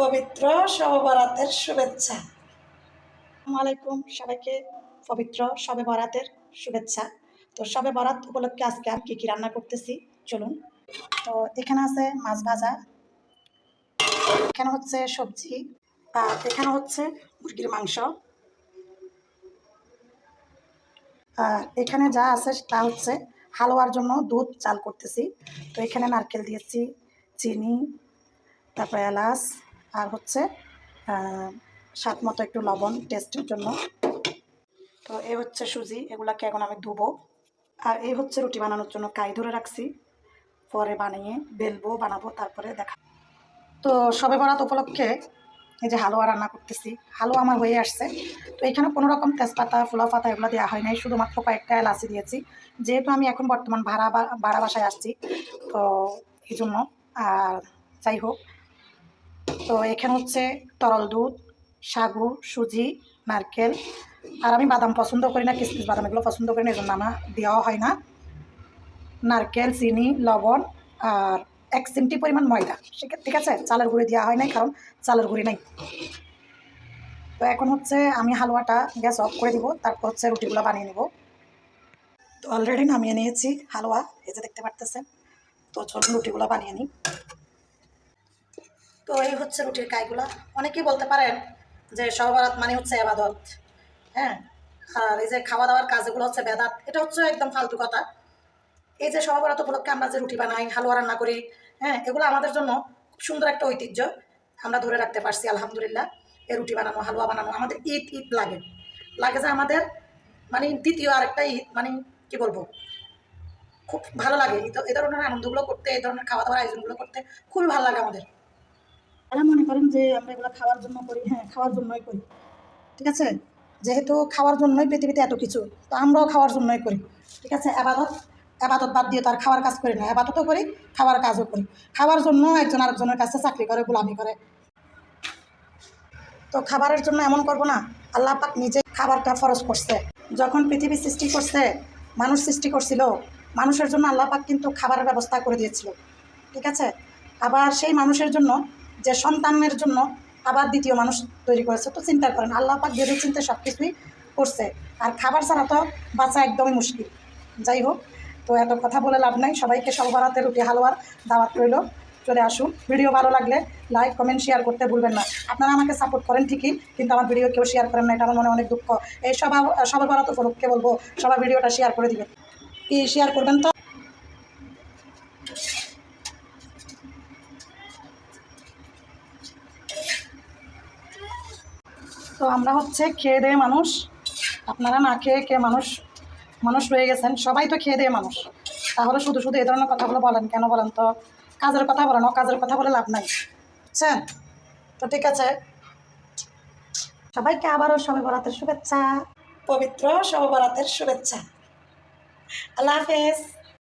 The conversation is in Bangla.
পবিত্র সববরাতের শুভেচ্ছা। আলাইকুম সবাইকে পবিত্র সবে বরাতের শুভেচ্ছা। তো সবে বরাত উপলক্ষে আজকে আমি কী কী রান্না করতেছি, চলুন। তো এখানে আছে মাছ ভাজা, এখানে হচ্ছে সবজি, আর এখানে হচ্ছে মুরগির মাংস। আর এখানে যা আছে তা হচ্ছে হালুয়ার জন্য দুধ চাল করতেছি। তো এখানে নারকেল দিয়েছি, চিনি, তারপরে এলাচ আর হচ্ছে স্বাদ মতো একটু লবণ টেস্টের জন্য। তো এই হচ্ছে সুজি, এগুলাকে এখন আমি ধুবো। আর এই হচ্ছে রুটি বানানোর জন্য কাই ধরে রাখছি। পরে বানিয়ে বেলবো, বানাবো, তারপরে দেখা। তো সবে বরাত উপলক্ষে এই যে হালুয়া রান্না করতেছি, হালুয়া আমার হয়ে আসছে। তো এখানে কোনো রকম তেজপাতা ফুলা পাতা এগুলো দেওয়া হয় নাই, শুধুমাত্র কয়েকটা এলাচি দিয়েছি। যেহেতু আমি এখন বর্তমান ভাড়া ভাড়া বাসায় আসছি, তো এই জন্য। আর যাই হোক তো এখানে হচ্ছে তরল দুধ, সাগু, সুজি, নারকেল। আর আমি বাদাম পছন্দ করি না, কিসমিস বাদাম এগুলো পছন্দ করি না এই জন্য আমার দেওয়া হয় না। নারকেল, চিনি, লবণ আর এক চিমটি পরিমাণ ময়দা। সেক্ষেত্রে ঠিক আছে, চালের গুঁড়ি দেওয়া হয় নাই, কারণ চালের গুঁড়ি নেই। তো এখন হচ্ছে আমি হালুয়াটা গ্যাস অফ করে দিব, তারপর হচ্ছে রুটিগুলো বানিয়ে নেব। তো অলরেডি নামিয়ে নিয়েছি হালুয়া, এই যে দেখতে পারতেছেন। তো চলুন রুটিগুলো বানিয়ে নিই। তো এই হচ্ছে রুটির কাইগুলা অনেকেই বলতে পারেন যে সহবরাত মানে হচ্ছে এবাদত হ্যাঁ? আর এই যে খাওয়া দাওয়ার কাজগুলো হচ্ছে বেদাত, এটা হচ্ছে একদম ফালতু কথা। এই যে সহবরাত উপলক্ষে আমরা যে রুটি বানাই, হালুয়া রান্না করি হ্যাঁ? এগুলো আমাদের জন্য খুব সুন্দর একটা ঐতিহ্য। আমরা ধরে রাখতে পারছি, আলহামদুলিল্লাহ এই রুটি বানানো, হালুয়া বানানো, আমাদের ঈদ ঈদ লাগে। লাগে যে আমাদের মানে দ্বিতীয় আরেকটা ঈদ মানে কি বলব? খুব ভালো লাগে। এই ধরনের আনন্দগুলো করতে, এই ধরনের খাওয়া দাওয়ার আয়োজনগুলো করতে খুবই ভালো লাগে আমাদের। তারা মনে করেন যে আমরা এগুলো খাওয়ার জন্য করি হ্যাঁ খাওয়ার জন্যই করি। ঠিক আছে? যেহেতু খাওয়ার জন্যই পৃথিবীতে এত কিছু, তো আমরাও খাওয়ার জন্যই করি। ঠিক আছে? আবাদত আবাদত বাদ দিয়ে তো আর খাওয়ার কাজ করি না। আবাদতও করি, খাওয়ার কাজও করি। খাওয়ার জন্য একজন আরেকজনের কাছে চাকরি করে, গোলামি করে। তো খাবারের জন্য এমন করব না। আল্লাহ পাক নিজে খাবারটা ফরজ করছে। যখন পৃথিবী সৃষ্টি করছে, মানুষ সৃষ্টি করছিল, মানুষের জন্য আল্লাহ পাক কিন্তু খাবারের ব্যবস্থা করে দিয়েছিল। ঠিক আছে? আবার সেই মানুষের জন্য যে সন্তানের জন্য আবার দ্বিতীয় মানুষ তৈরি করেছে, তো চিন্তা করেন, আল্লাহ পাক ভেবে চিন্তা সব কিছুই করছে, আর খাবার ছাড়া তো বাঁচা একদমই মুশকিল। যাই হোক, তো এত কথা বলে লাভ নাই, সবাইকে সলবরাতে রুটি হালুয়ার দাওয়াত রইল। চলে আসুন, ভিডিও ভালো লাগলে লাইক, কমেন্ট শেয়ার করতে ভুলবেন না। আপনারা আমাকে সাপোর্ট করেন ঠিকই, কিন্তু আমার ভিডিও কেউ শেয়ার করেন না, এটা আমার মনে অনেক দুঃখ। এই সবার সবার বরাত উপলক্ষে বলব সবাই ভিডিওটা শেয়ার করে দিবেন। কি শেয়ার করবেন তো? তো আমরা হচ্ছে খেয়ে দেয়ে মানুষ। আপনারা না খেয়ে খেয়ে মানুষ মানুষ রয়ে গেছেন। সবাই তো খেয়ে দেয়ে মানুষ। তাহলে শুধু শুধু এই ধরনের কথাগুলো বলেন। কেন বলেন তো? কাজের কথা বলেন। কাজের কথা বলে লাভ নাই। বুঝছেন তো ঠিক আছে। সবাইকে আবারও সবে বরাতের শুভেচ্ছা। পবিত্র সবে বরাতের শুভেচ্ছা। আল্লাহ হাফেজ।